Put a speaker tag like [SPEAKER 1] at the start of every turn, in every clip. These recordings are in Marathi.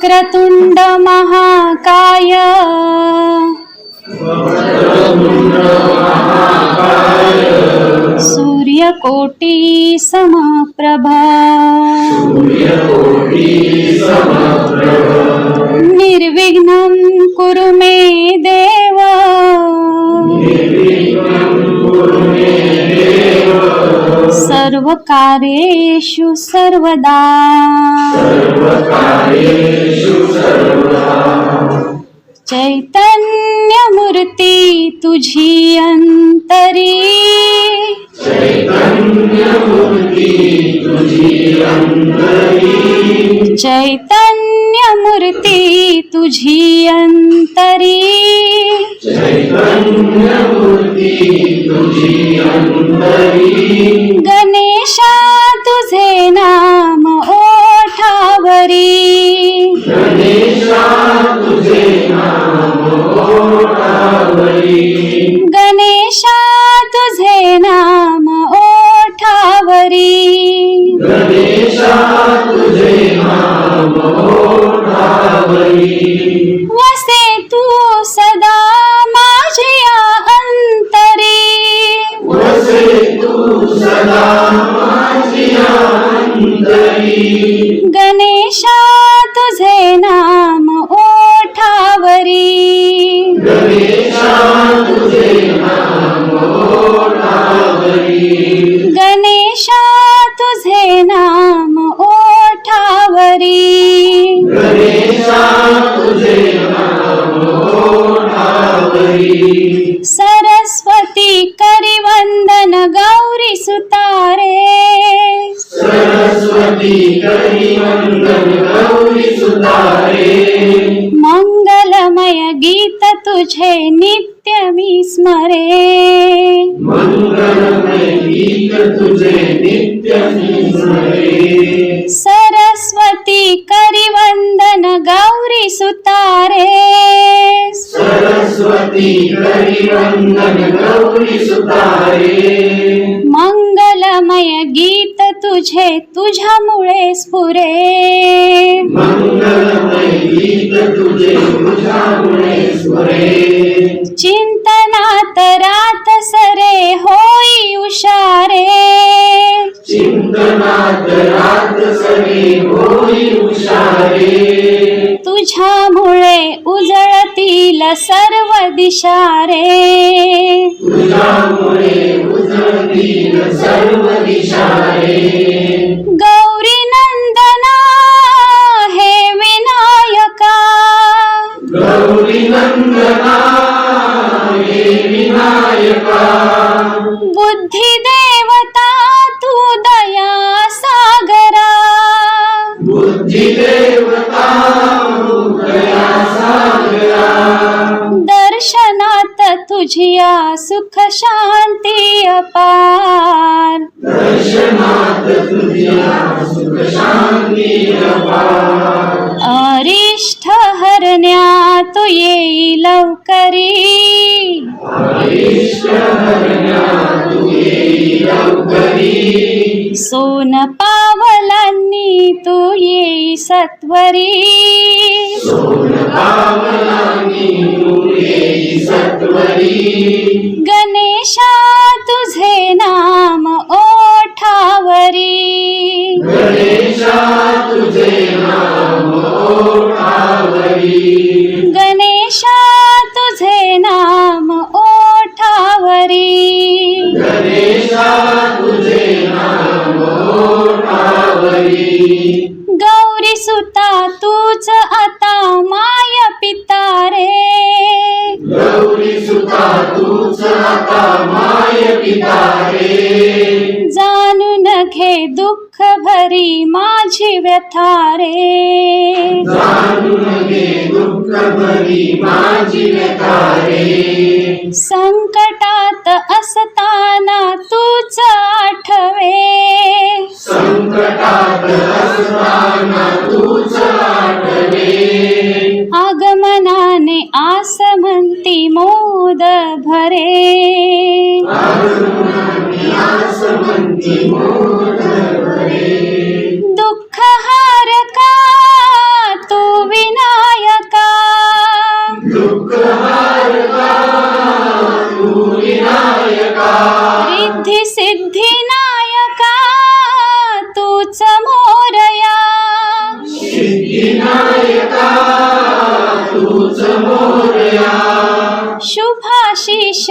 [SPEAKER 1] वक्रतुंड महाकाय. सूर्यकोटी समप्रभा. सर्वकार्येषु सर्वदा। चैतन्यमूर्ती तुझी अंतरी चैतन्यमूर्ती तुझी अंतरी गणेशा तुझे नाम ओठावरी. गणेशा तुझे नाम ओठावरी. वसे गणेशा तुझे नाम ओठावरी. गणेशा तुझे नाम ओठावरी. सरस्वती करिवंदन गौरी सुतारे. मंगलमय तुझे नित्य मी स्मरे.
[SPEAKER 2] तुझे नित्य स्मरे
[SPEAKER 1] सरस्वती करिवंदन गौरी सुतारे.
[SPEAKER 2] सरस्वती करी वंदन गौरी सुतारे
[SPEAKER 1] मंगलमय गीत तुझे तुझ्यामुळे स्फुरे.
[SPEAKER 2] मंगलमय
[SPEAKER 1] चिंतनात रात सरे होई उशारे
[SPEAKER 2] चिंतनात रात सरी होई उशारे
[SPEAKER 1] तुझ्यामुळे उजळतील सर्व दिशारे।
[SPEAKER 2] तुझ्यामुळे उजळतील सर्व दिशारे।
[SPEAKER 1] बुद्धी देवता तू दया सागरा.
[SPEAKER 2] बुद्धी देवता दया सागरा.
[SPEAKER 1] दर्शनात तुझिया सुख शांती अपार.
[SPEAKER 2] दर्शनात तुझ्या सुख शांती अपार.
[SPEAKER 1] अरिष्ठ हरण्या तू येई लवकरी. सोन पावलांनी तू येई सत्वरी.
[SPEAKER 2] सोन पावलांनी तू येई सत्वरी
[SPEAKER 1] गणेशा तुझे नाम ओठावरी.
[SPEAKER 2] गणेशा तुझे नाम ओठावरी.
[SPEAKER 1] गणेशा गौरी सुता तूच आता माय पिता रे
[SPEAKER 2] गौरी सुता तूच आता माय पिता रे
[SPEAKER 1] जाणून घे दुःख भरी माझी व्यथा रे
[SPEAKER 2] जाणून घे दुःख भरी माझी व्यथा रे
[SPEAKER 1] संकटात असताना मने आस म्हणती मोद भरे. दुःख
[SPEAKER 2] हा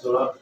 [SPEAKER 2] 走
[SPEAKER 3] 了。